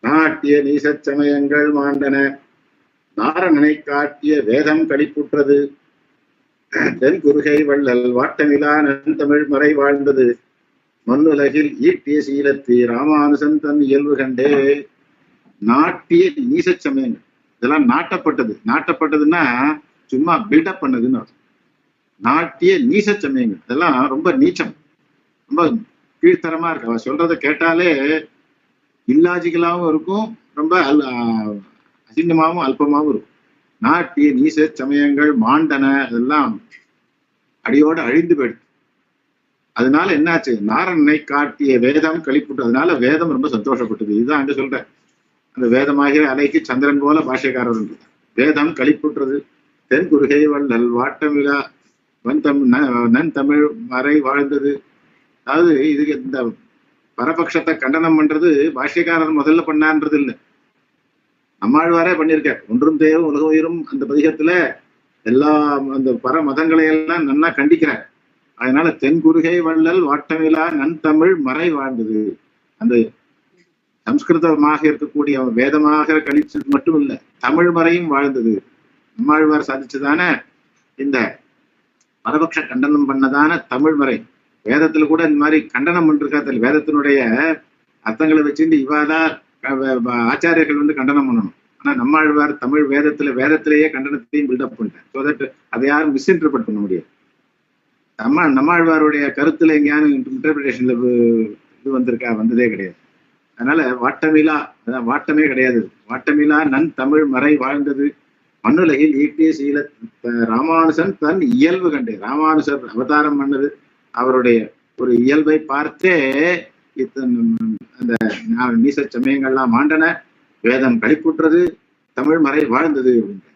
நாட்டிய நீசச் சமயங்கள் மாண்டன. நாரணனை காட்டிய வேதம் களிப்புற்றது தென் குருகை வள்ளல் வாட்டமிலா நன்தமிழ் மறை வாழ்ந்தது. மண்ணுலகில் ஈட்டிய சீலத்தி ராமானுசன் தன் இயல்பு கண்டே. நாட்டிய நீசச் சமயங்கள் இதெல்லாம் நாட்டப்பட்டது. நாட்டப்பட்டதுன்னா சும்மா பில்டப் பண்ணதுன்னு அர்த்தம். நாட்டிய நீசச் சமயங்கள் இதெல்லாம் ரொம்ப நீச்சம். ரொம்ப கீழ்த்தரமா இருக்கு. அவ சொல்றதை கேட்டாலே இல்லாஜிக்கலாகவும் இருக்கும் ரொம்ப அல் அசிங்கமாகவும் அசிங்கமாவும் அல்பமாவும் இருக்கும். நாட்டிய நீச சமயங்கள் மாண்டன அதெல்லாம் அடியோட அழிந்து போயிடுது. அதனால என்னாச்சு? நாரண்ணை காட்டிய வேதம் கழிப்புட்டு அதனால வேதம் ரொம்ப சந்தோஷப்பட்டது. இதுதான் அங்க சொல்றேன் அந்த வேதமாகிற அலைக்கு சந்திரன் போல பாஷைக்காரர் வேதம் கழிப்புற்றது. தென் குருகை வள்ளல் வாட்டமிழா வன் தம் நன் தமிழ் மறை வாழ்ந்தது. அதாவது இதுக்கு இந்த பரபட்சத்தை கண்டனம் பண்றது பாஷ்யக்காரர் முதல்ல பண்ணான்றது இல்ல நம்மாழ்வாரே பண்ணியிருக்கார். ஒன்றும் தேவும் உலக உயிரும் அந்த பதிகத்துல எல்லா அந்த பர மதங்களை எல்லாம் நன்னா கண்டிக்கிறார். அதனால தென்குருகை வள்ளல் வாட்டமிலா நன் தமிழ் மறை வாழ்ந்தது. அந்த சம்ஸ்கிருதமாக இருக்கக்கூடிய வேதமாக கழிச்சது மட்டும் இல்ல தமிழ் மறையும் வாழ்ந்தது. நம்மாழ்வார் சாதிச்சதான இந்த பரபட்ச கண்டனம் பண்ணதான தமிழ் மறை. வேதத்துல கூட இந்த மாதிரி கண்டனம் பண்ணிருக்காரு வேதத்தினுடைய அர்த்தங்களை வச்சுட்டு இவாதான் ஆச்சாரியர்கள் வந்து கண்டனம் பண்ணணும். ஆனா நம்மாழ்வார் தமிழ் வேதத்துல வேதத்திலேயே கண்டனத்தையும் பில்டப் பண்ணிட்டார். ஸோ தட் அதை யாரும் மிஸ்இன்டர்பிரட் பண்ண முடியாது. நம்ம நம்மாழ்வாருடைய கருத்துல எங்கேயான இன்டர்பிரேஷன்ல இது வந்திருக்கா? வந்ததே கிடையாது. அதனால வாட்டமிலா அதான் வாட்டமே கிடையாது. வாட்டமிலா நன் தமிழ் மறை வாழ்ந்தது. மண்ணுலகில் ஈட்டிய சீல ராமானுசன் தன் இயல்பு கண்டு. ராமானுசர் அவதாரம் பண்ணது. அவருடைய ஒரு இயல்பை பார்த்தே இத்தன் அந்த நா- சமயங்கள்லாம் மாண்டன வேதம் களிப்புற்றது தமிழ் மறை வாழ்ந்தது அப்படின்ற